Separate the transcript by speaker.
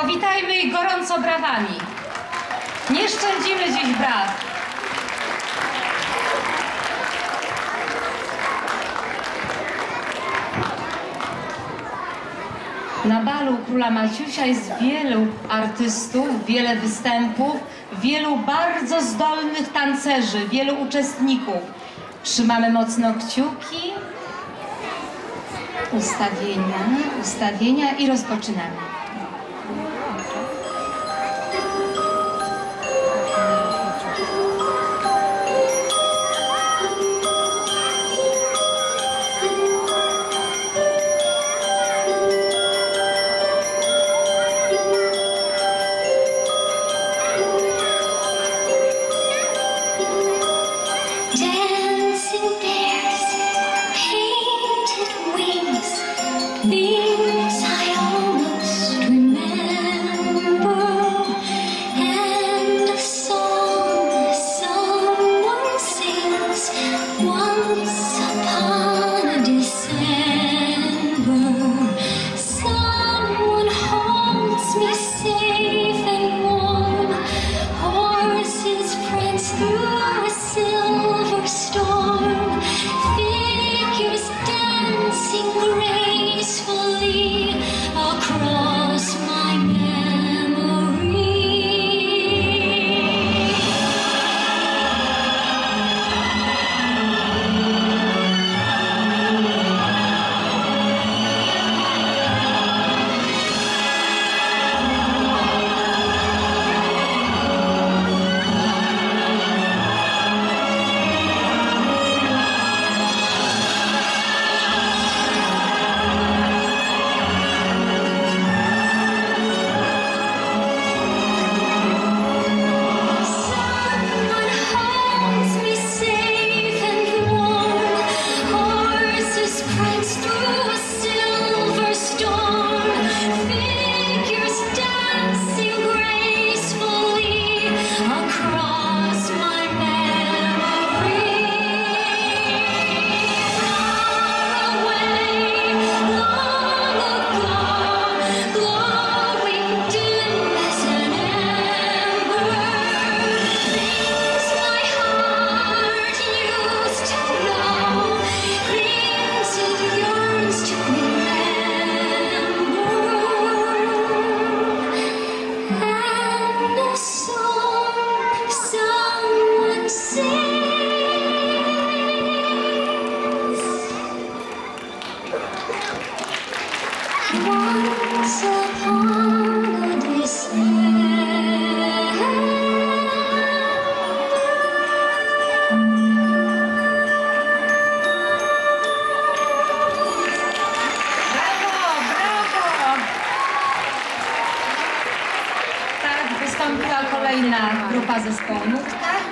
Speaker 1: Powitajmy ich gorąco brawami. Nie szczędzimy dziś braw. Na balu króla Maciusia jest wielu artystów, wiele występów, wielu bardzo zdolnych tancerzy, wielu uczestników. Trzymamy mocno kciuki, ustawienia, ustawienia i rozpoczynamy.
Speaker 2: Dancing bears, painted wings,
Speaker 1: Tak wystąpiła kolejna grupa zespołu. Tak,